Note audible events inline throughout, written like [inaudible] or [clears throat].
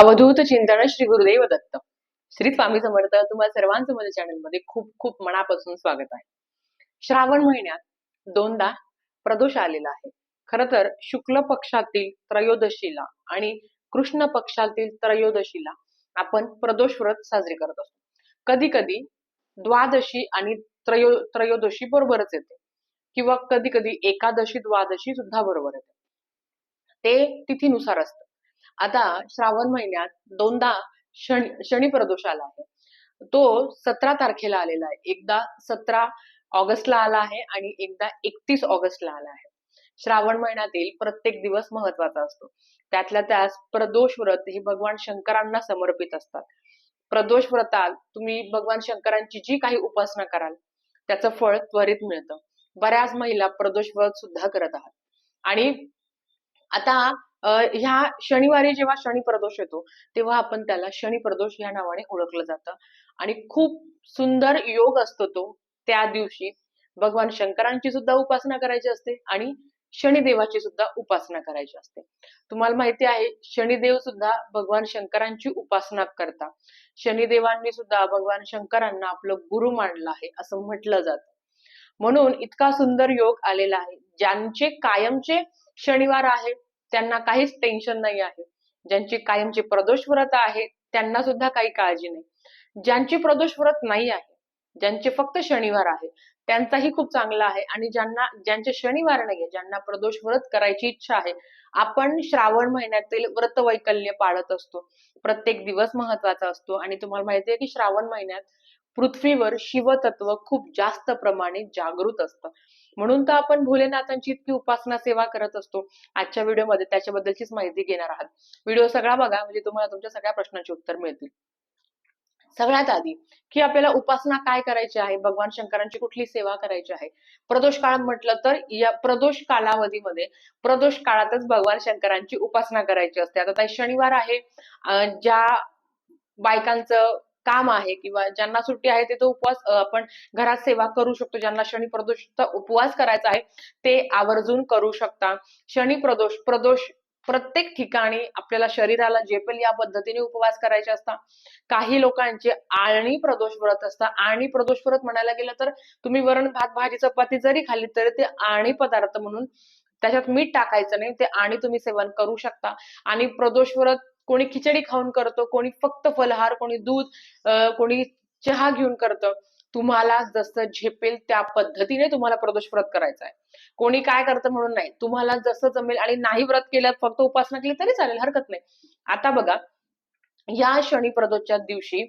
अवधूत चिंतन श्री गुरुदेव दत्त. श्री स्वामी समर्थ तुम्हाला सर्वांचं माझ्या चॅनलमध्ये खूप खूप मनापासून स्वागत आहे. श्रावण महिन्यात दोनदा प्रदोष आलेला आहे. खर तर शुक्ल पक्षातील त्रयोदशीला आणि कृष्ण पक्षातील त्रयोदशीला आपण प्रदोष व्रत साजरे करत असतो. कधी कधी द्वादशी आणि त्रयो त्रयोदशी बरोबरच येते. किंवा कधी कधी एकादशी द्वादशी सुद्धा बरोबर येते. ते तिथीनुसार असतं. आता श्रावण महिन्यात दोनदा शनी शनी प्रदोष आला आहे. तो सतरा तारखेला आलेला आहे. एकदा सतरा ऑगस्टला आला आहे आणि एकदा एकतीस ऑगस्टला आला आहे. श्रावण महिन्यातील प्रत्येक दिवस महत्त्वाचा असतो. त्यातल्या त्यात प्रदोष व्रत हे भगवान शंकरांना समर्पित असतात. प्रदोष व्रतात तुम्ही भगवान शंकरांची जी काही उपासना कराल त्याचं फळ त्वरित मिळतं. बऱ्याच महिला प्रदोष व्रत सुद्धा करत आहात. आणि आता ह्या शनिवारी जेव्हा शनी प्रदोष येतो तेव्हा आपण त्याला शनी प्रदोष या नावाने ओळखलं जातं. आणि खूप सुंदर योग असतो तो त्या दिवशी. भगवान शंकरांची सुद्धा उपासना करायची असते आणि शनिदेवाची सुद्धा उपासना करायची असते. तुम्हाला माहिती आहे शनिदेव सुद्धा भगवान शंकरांची उपासना करता. शनिदेवांनी सुद्धा भगवान शंकरांना आपलं गुरु मानलं आहे असं म्हटलं जातं. म्हणून इतका सुंदर योग आलेला आहे ज्यांचे कायमचे शनिवार आहे त्यांना काहीच टेन्शन नाही आहे. ज्यांची कायमचे प्रदोष व्रत आहे त्यांना सुद्धा काही काळजी नाही. ज्यांची प्रदोष व्रत नाही आहे ज्यांचे फक्त शनिवार आहे त्यांचाही खूप चांगला आहे आणि ज्यांना ज्यांचे शनिवार नाहीये ज्यांना प्रदोष व्रत करायची इच्छा आहे आपण श्रावण महिन्यातील व्रत वैकल्य पाळत असतो. प्रत्येक दिवस महत्त्वाचा असतो आणि तुम्हाला माहिती आहे की श्रावण महिन्यात पृथ्वीवर शिवतत्व खूप जास्त प्रमाणे जागृत असतं. म्हणून तर आपण भोलेनाथांची इतकी उपासना सेवा करत असतो. आजच्या व्हिडिओमध्ये त्याच्याबद्दलचीच माहिती घेणार आहात. व्हिडिओ सगळा बघा म्हणजे तुम्हाला तुमच्या सगळ्या प्रश्नांची उत्तर मिळतील. सगळ्यात आधी की आपल्याला उपासना काय करायची आहे? भगवान शंकरांची कुठली सेवा करायची आहे? प्रदोष काळ म्हटलं तर या प्रदोष कालावधीमध्ये प्रदोष काळातच भगवान शंकरांची उपासना करायची असते. आता शनिवार आहे. ज्या बायकांचं काम आहे किंवा ज्यांना सुट्टी आहे ते तो उपवास आपण घरात सेवा करू शकतो. ज्यांना शनी प्रदोषचा उपवास करायचा आहे ते आवर्जून करू शकता. शनी प्रदोष प्रदोष प्रत्येक ठिकाणी आपल्याला शरीराला झेपेल या पद्धतीने उपवास करायचे असतात काही लोकांचे आळणी प्रदोष व्रत असतात. आळणी प्रदोष व्रत म्हणायला गेलं तर तुम्ही वरण भात भाजी चपाती जरी खाल्ली तरी ते आळणी पदार्थ म्हणून त्याच्यात मीठ टाकायचं नाही. ते आणि तुम्ही सेवन करू शकता. आणि प्रदोष व्रत कोणी खिचडी खाऊन करतो कोणी फक्त फलहार कोणी दूध कोणी चहा घेऊन करतं. तुम्हाला जसं झेपेल त्या पद्धतीने तुम्हाला प्रदोष व्रत करायचं आहे. कोणी काय करतं म्हणून नाही. तुम्हाला जसं जमेल आणि नाही व्रत केलं फक्त उपासना केली तरी चालेल हरकत नाही. आता बघा या शनी प्रदोषच्या दिवशी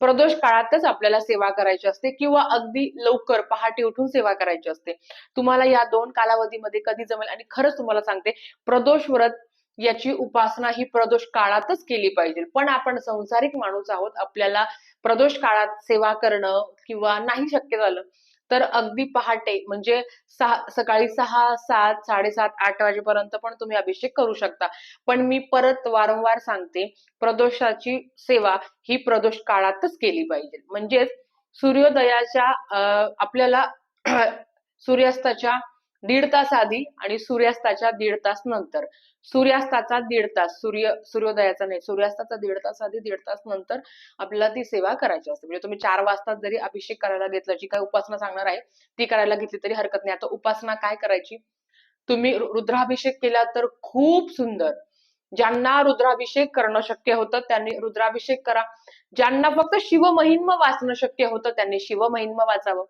प्रदोष काळातच आपल्याला सेवा करायची असते किंवा अगदी लवकर पहाटे उठून सेवा करायची असते. तुम्हाला या दोन कालावधीमध्ये कधी जमेल आणि खरंच तुम्हाला सांगते प्रदोष व्रत याची उपासना ही प्रदोष काळातच केली पाहिजे. पण आपण संसारिक माणूस आहोत आपल्याला प्रदोष काळात सेवा करणं किंवा नाही शक्य झालं तर अगदी पहाटे म्हणजे सहा सकाळी सहा सात साडेसात आठ वाजेपर्यंत पण तुम्ही अभिषेक करू शकता. पण मी परत वारंवार सांगते प्रदोषाची सेवा ही प्रदोष काळातच केली पाहिजे. म्हणजेच सूर्योदयाच्या अं, आपल्याला [clears throat] सूर्यास्ताच्या दीड तास आधी आणि सूर्यास्ताच्या दीड तास नंतर. सूर्यास्ताचा दीड तास सूर्य सूर्योदयाचा नाही सूर्यास्ताचा दीड तास आधी दीड तास नंतर आपल्याला ती सेवा करायची असते. म्हणजे तुम्ही चार वाजता जरी अभिषेक करायला घेतला जी काय उपासना सांगणार आहे ती करायला घेतली तरी हरकत नाही. आता उपासना काय करायची? तुम्ही रुद्राभिषेक केला तर खूप सुंदर. ज्यांना रुद्राभिषेक करणं शक्य होतं त्यांनी रुद्राभिषेक करा. ज्यांना फक्त शिवमहिन्म वाचणं शक्य होतं त्यांनी शिवमहिन्म वाचावं.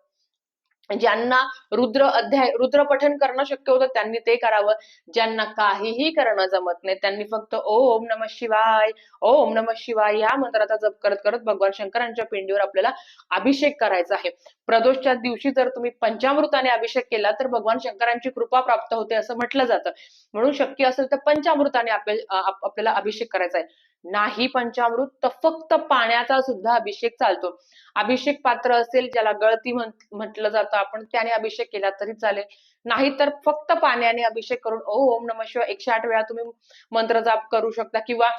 ज्यांना रुद्र अध्याय रुद्र पठन करणं शक्य होतं त्यांनी ते करावं. ज्यांना काहीही करणं जमत नाही त्यांनी फक्त ओम नम शिवाय ओम नम शिवाय या मंत्राचा जप करत करत भगवान शंकरांच्या पिंडीवर आपल्याला अभिषेक करायचा आहे. प्रदोषच्या दिवशी जर तुम्ही पंचामृताने अभिषेक केला तर भगवान शंकरांची कृपा प्राप्त होते असं म्हटलं जातं. म्हणून शक्य असेल तर पंचामृताने आपल्याला अभिषेक करायचा आहे. नाही पंचामृत तर फक्त पाण्याचा सुद्धा अभिषेक चालतो. अभिषेक पात्र असेल ज्याला गळती म्हटलं जातं आपण त्याने अभिषेक केला तरी चालेल. नाहीतर फक्त पाण्याने अभिषेक करून ओम नम शिवाय एकशे आठ वेळा तुम्ही मंत्र जाप करू शकता. किंवा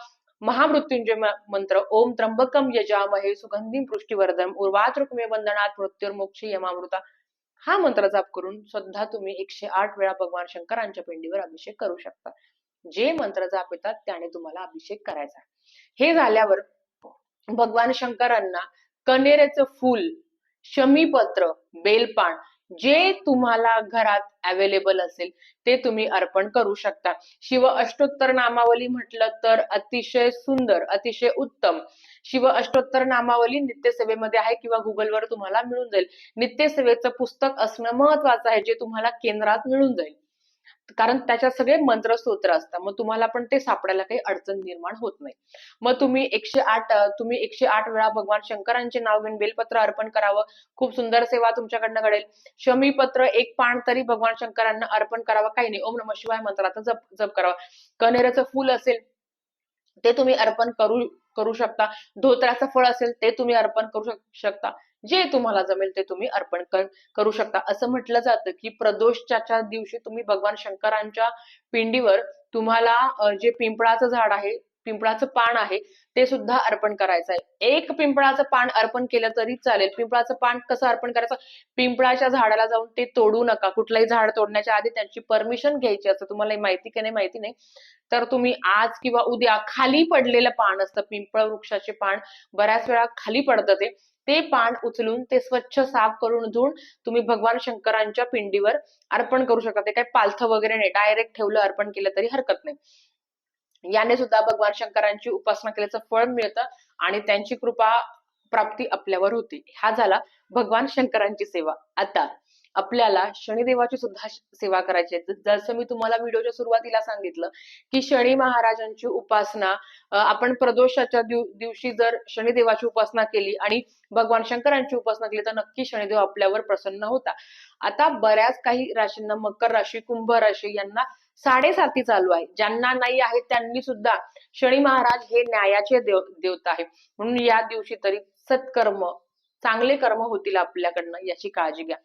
महामृत्युंजय मंत्र ओम त्र्यंबकम यजामहे सुगंधी पृष्टीवर्धन उर्वातृकमे वंदनात मृत्युर्मोक्ष यमामृता. हा मंत्र जाप करून सुद्धा तुम्ही एकशे आठ वेळा भगवान शंकरांच्या पिंडीवर अभिषेक करू शकता. जे मंत्र जाप येतात त्याने तुम्हाला अभिषेक करायचा हे झाल्यावर भगवान शंकरांना कनेरेचं फूल शमीपत्र बेलपान जे तुम्हाला घरात अवेलेबल असेल ते तुम्ही अर्पण करू शकता. शिव अष्टोत्तर नामावली म्हटलं तर अतिशय सुंदर अतिशय उत्तम. शिव अष्टोत्तर नामावली नित्यसेवेमध्ये आहे किंवा गुगलवर तुम्हाला मिळून जाईल. नित्यसेवेचं पुस्तक असणं महत्वाचं आहे जे तुम्हाला केंद्रात मिळून जाईल. कारण त्याच्यात सगळे मंत्रस्तोत्र असतात. मग तुम्हाला पण ते सापडायला काही अडचण निर्माण होत नाही. मग तुम्ही एकशे आठ तुम्ही एकशे आठ वेळा भगवान शंकरांचे नाव घेऊन बेलपत्र अर्पण करावं. खूप सुंदर सेवा तुमच्याकडनं घडेल. शमीपत्र एक पान तरी भगवान शंकरांना अर्पण करावं. काही नाही. ओम नम शिवाय मंत्राचा जप जप करावा. कनेराचं फूल असेल ते तुम्ही अर्पण करू करू शकता. धोत्राचं फळ असेल ते तुम्ही अर्पण करू शकता. जे तुम्हाला जमेल ते तुम्ही अर्पण करू शकता. असं म्हटलं जातं की प्रदोषच्या दिवशी तुम्ही भगवान शंकरांच्या पिंडीवर तुम्हाला जे पिंपळाचं झाड आहे पिंपळाचं पान आहे ते सुद्धा अर्पण करायचं आहे. एक पिंपळाचं पान अर्पण केलं तरी चालेल. पिंपळाचं पान कसं अर्पण करायचं? पिंपळाच्या झाडाला जाऊन ते तोडू नका. कुठलंही झाड तोडण्याच्या आधी त्यांची परमिशन घ्यायची असतं. तुम्हाला माहिती की नाही माहिती नाही. तर तुम्ही आज किंवा उद्या खाली पडलेलं पान असतं पिंपळ वृक्षाचे पान बऱ्याच वेळा खाली पडतं ते. ते पान उचलून ते स्वच्छ साफ करून धुवून तुम्ही भगवान शंकरांच्या पिंडीवर अर्पण करू शकता. ते काही पालथं वगैरे नाही. डायरेक्ट ठेवलं अर्पण केलं तरी हरकत नाही. याने सुद्धा भगवान शंकरांची उपासना केल्याचं फळ मिळतं आणि त्यांची कृपा प्राप्ती आपल्यावर होती. हा झाला भगवान शंकरांची सेवा. आता आपल्याला शनिदेवाची सुद्धा सेवा करायची आहे. जसं मी तुम्हाला व्हिडिओच्या सुरुवातीला सांगितलं की शनी महाराजांची उपासना आपण प्रदोषाच्या दिवशी जर शनिदेवाची उपासना केली आणि भगवान शंकरांची उपासना केली तर नक्की शनिदेव आपल्यावर प्रसन्न होता. आता बऱ्याच काही राशींना मकर राशी कुंभ राशी यांना साडेसाती चालू आहे. ज्यांना नाही आहे त्यांनी सुद्धा शनी महाराज हे न्यायाचे देव देवता आहे. म्हणून या दिवशी तरी सत्कर्म चांगले कर्म होतील आपल्याकडनं याची काळजी घ्या.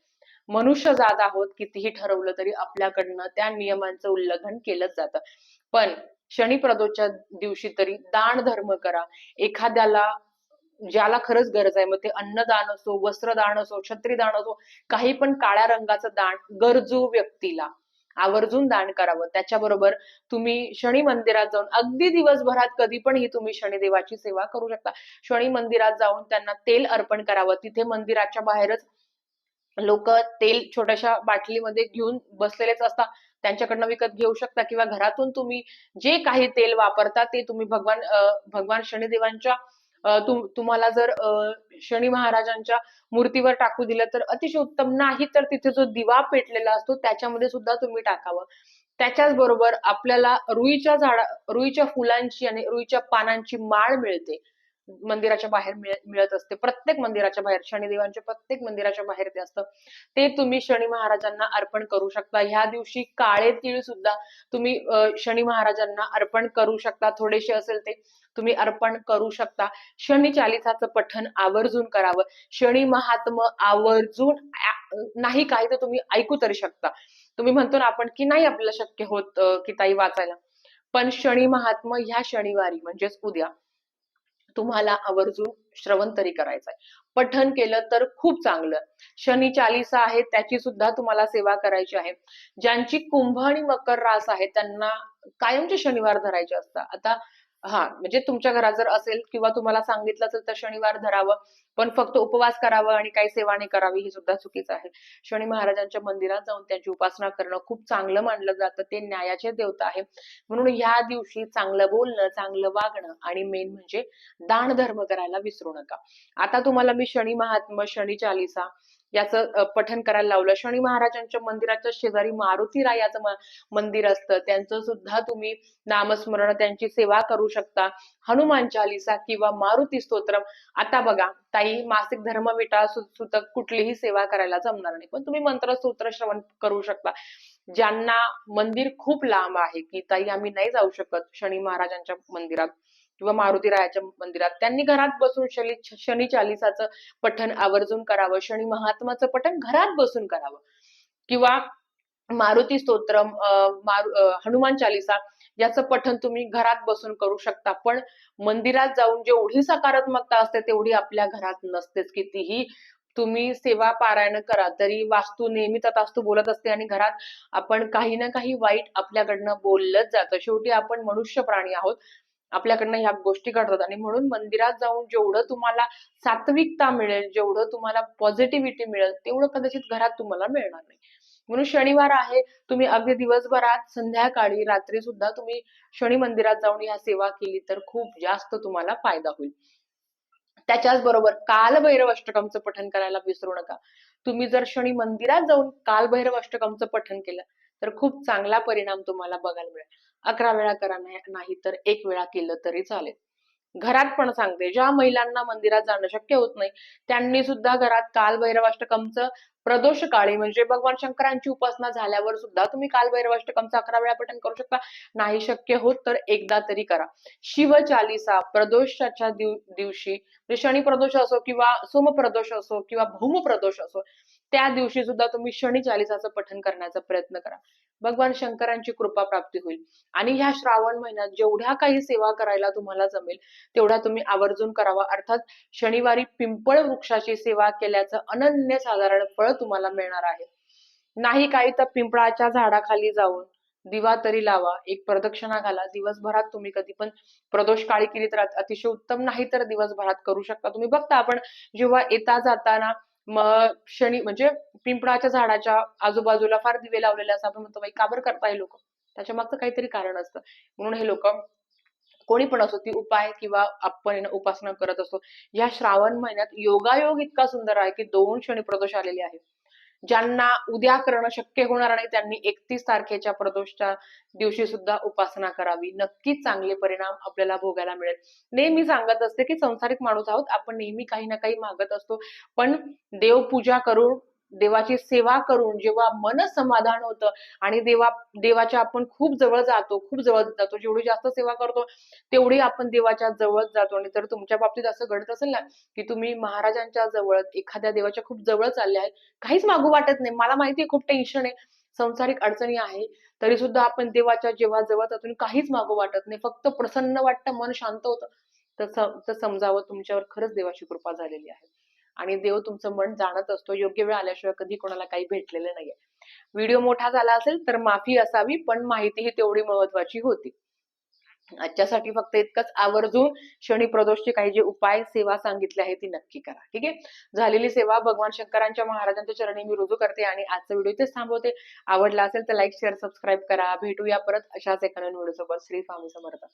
मनुष्य जात आहोत कितीही ठरवलं तरी आपल्याकडनं त्या नियमांचं उल्लंघन केलंच जातं. पण शनी प्रदोषच्या दिवशी तरी दान धर्म करा. एखाद्याला ज्याला खरंच गरज आहे मग ते अन्नदान असो वस्त्रदान असो छत्रीदान असो काही पण काळ्या रंगाचं दान गरजू व्यक्तीला आवर्जून दान करावं. त्याच्याबरोबर तुम्ही शनी मंदिरात जाऊन अगदी दिवसभरात कधी पण ही तुम्ही शनिदेवाची सेवा करू शकता. शनी मंदिरात जाऊन त्यांना तेल अर्पण करावं. तिथे मंदिराच्या बाहेरच लोक तेल छोट्याशा बाटलीमध्ये घेऊन बसलेलेच असतात. त्यांच्याकडनं विकत घेऊ शकता किंवा घरातून तुम्ही जे काही तेल वापरता ते तुम्ही भगवान भगवान शनिदेवांच्या तुम- तुम्हाला जर अं, शनी महाराजांच्या मूर्तीवर टाकू दिलं तर अतिशय उत्तम. नाही तर तिथे जो दिवा पेटलेला असतो त्याच्यामध्ये सुद्धा तुम्ही टाकावं. त्याच्याच बरोबर आपल्याला रुईच्या झाडा रुईच्या फुलांची आणि रुईच्या पानांची माळ मिळते. मंदिराच्या बाहेर मिळत असते. प्रत्येक मंदिराच्या बाहेर शनिदेवांच्या प्रत्येक मंदिराच्या बाहेर ते असतं. ते तुम्ही शनी महाराजांना अर्पण करू शकता. ह्या दिवशी काळे तीळ सुद्धा तुम्ही शनी महाराजांना अर्पण करू शकता. थोडेसे असेल ते तुम्ही अर्पण करू शकता. शनी चालिसाचं पठण आवर्जून करावं. शनी महात्म आवर्जून नाही काही तर तुम्ही ऐकू तरी शकता. तुम्ही म्हणतो ना आपण की नाही आपल्याला शक्य होत अं, की ताई वाचायला. पण शनी महात्म ह्या शनिवारी म्हणजेच उद्या तुम्हाला आवर्जून श्रवण तरी करायचंय. पठण केलं तर खूप चांगलं. शनी चालिसा आहे त्याची सुद्धा तुम्हाला सेवा करायची आहे. ज्यांची कुंभ आणि मकर रास आहे त्यांना कायमचे शनिवार धरायचे असतात. आता हा म्हणजे तुमच्या घरात जर असेल किंवा तुम्हाला सांगितलं असेल तर शनिवार धरावं. पण फक्त उपवास करावं आणि काही सेवा नाही करावी हे सुद्धा चुकीचं आहे. शनी महाराजांच्या मंदिरात जाऊन त्यांची उपासना करणं खूप चांगलं मानलं जातं. ते न्यायाचे देवता आहे म्हणून ह्या दिवशी चांगलं बोलणं चांगलं वागणं आणि मेन म्हणजे दान धर्म करायला विसरू नका. आता तुम्हाला मी शनी महात्मा शनी चालिसा याचं पठन करायला लावलं. शनी महाराजांच्या मंदिराच्या शेजारी मारुती रायाचं मंदिर असतं. त्यांचं सुद्धा तुम्ही नामस्मरण त्यांची सेवा करू शकता. हनुमान चालिसा किंवा मारुती स्तोत्रम. आता बघा ताई मासिक धर्म विटा सुतक कुठलीही सेवा करायला जमणार नाही. पण तुम्ही मंत्र स्तोत्र श्रवण करू शकता. ज्यांना मंदिर खूप लांब आहे की ताई आम्ही नाही जाऊ शकत शनी महाराजांच्या मंदिरात. किंवा मारुती रायाच्या मंदिरात. त्यांनी घरात बसून शनी शनी चालिसाचं पठण आवर्जून करावं शनी महात्माचं पठण घरात बसून करावं. किंवा मारुती स्तोत्रम मारु- हनुमान चालिसा याचं पठण तुम्ही घरात बसून करू शकता. पण मंदिरात जाऊन जेवढी सकारात्मकता असते तेवढी आपल्या घरात नसतेच. कितीही तुम्ही सेवा पारायण करा तरी वास्तू नेहमी तथास्तू बोलत असते आणि घरात आपण काही ना काही वाईट आपल्याकडनं बोललंच जातं. शेवटी आपण मनुष्य प्राणी आहोत. आपल्याकडनं ह्या गोष्टी घडतात. आणि म्हणून मंदिरात जाऊन जेवढं तुम्हाला सात्विकता मिळेल जेवढं तुम्हाला पॉझिटिव्हिटी मिळेल तेवढं कदाचित घरात तुम्हाला मिळणार नाही. म्हणून शनिवार आहे तुम्ही अगदी दिवसभरात संध्याकाळी रात्री सुद्धा तुम्ही शनी मंदिरात जाऊन ह्या सेवा केली तर खूप जास्त तुम्हाला फायदा होईल. त्याच्याच बरोबर कालभैरव अष्टकमचं पठन करायला विसरू नका. तुम्ही जर शनी मंदिरात जाऊन कालभैरव अष्टकमचं पठन केलं तर खूप चांगला परिणाम तुम्हाला बघायला मिळेल. अकरा वेळा करा नाही तर एक वेळा केलं तरी चालेल. घरात पण सांगते ज्या महिलांना मंदिरात जाणं शक्य होत नाही त्यांनी सुद्धा घरात कालभैरवाष्टकमचं प्रदोष काळी म्हणजे भगवान शंकरांची उपासना झाल्यावर सुद्धा तुम्ही कालभैरवाष्टकमचं अकरा वेळा पठण करू शकता. नाही शक्य होत तर एकदा तरी करा. शिव चालिसा प्रदोषाच्या दिव दिवशी म्हणजे शनी प्रदोष असो किंवा सोम प्रदोष असो किंवा भूम प्रदोष असो त्या दिवशी सुद्धा तुम्ही शनी चालिसाचं पठन करण्याचा प्रयत्न करा. भगवान शंकरांची कृपा प्राप्ती होईल. आणि ह्या श्रावण महिन्यात जेवढ्या काही सेवा करायला तुम्हाला जमेल तेवढ्या तुम्ही आवर्जून करावा. अर्थात शनिवारी पिंपळ वृक्षाची सेवा केल्याचं अनन्य साधारण फळ तुम्हाला मिळणार आहे. नाही काही तर पिंपळाच्या झाडाखाली जाऊन दिवा तरी लावा एक प्रदक्षिणा घाला. दिवसभरात तुम्ही कधी पण प्रदोष काळी केली तर अतिशय उत्तम नाही तर दिवसभरात करू शकता. तुम्ही बघता आपण जेव्हा येता जाताना मग शनी म्हणजे पिंपळाच्या झाडाच्या आजूबाजूला फार दिवे लावलेले असतात. आपण म्हणतो बाई का बरं करताय लोक? त्याच्या मागचं काहीतरी कारण असतं. म्हणून हे लोक कोणी पण असो ती उपाय किंवा आपण उपासना करत असतो. या श्रावण महिन्यात योगायोग इतका सुंदर आहे की दोन शनी प्रदोष आलेले आहेत. ज्यांना उद्या करणं शक्य होणार नाही त्यांनी एकतीस तारखेच्या प्रदोषच्या दिवशी सुद्धा उपासना करावी. नक्कीच चांगले परिणाम आपल्याला भोगायला मिळेल. नेहमी सांगत असते की संसारिक माणूस आहोत आपण नेहमी काही ना काही मागत असतो. पण देवपूजा करून देवाची सेवा करून जेव्हा मन समाधान होतं आणि देवा देवाच्या आपण खूप जवळ जातो खूप जवळ जातो जेवढी जास्त सेवा करतो तेवढी आपण देवाच्या जवळ जातो. आणि तर तुमच्या बाबतीत असं घडत असेल ना की तुम्ही महाराजांच्या जवळ एखाद्या देवाच्या खूप जवळ चालले आहेत काहीच मागू वाटत नाही. मला माहितीये खूप टेन्शन आहे संसारिक अडचणी आहे तरी सुद्धा आपण देवाच्या जेव्हा जवळ जातो काहीच मागू वाटत नाही. फक्त प्रसन्न वाटतं मन शांत होतं. तर समजावं तुमच्यावर खरंच देवाची कृपा झालेली आहे. आणि देव तुमचं मन जाणत असतो योग्य वेळ आल्याशिवाय कधी कोणाला काही भेटलेलं नाहीये. व्हिडिओ मोठा झाला असेल तर माफी असावी पण माहिती ही तेवढी महत्वाची होती. आजच्यासाठी फक्त इतकंच. आवर्जून शनी प्रदोषचे काही जे उपाय सेवा सांगितले आहे ती नक्की करा. ठीक आहे? झालेली सेवा भगवान शंकरांच्या महाराजांच्या चरणी मी रुजू करते आणि आजचा व्हिडिओ इथेच थांबवते. आवडला असेल तर लाईक शेअर सबस्क्राईब करा. भेटूया परत अशाच एका नवीन व्हिडिओ सोबत श्री स्वामी समर्थ.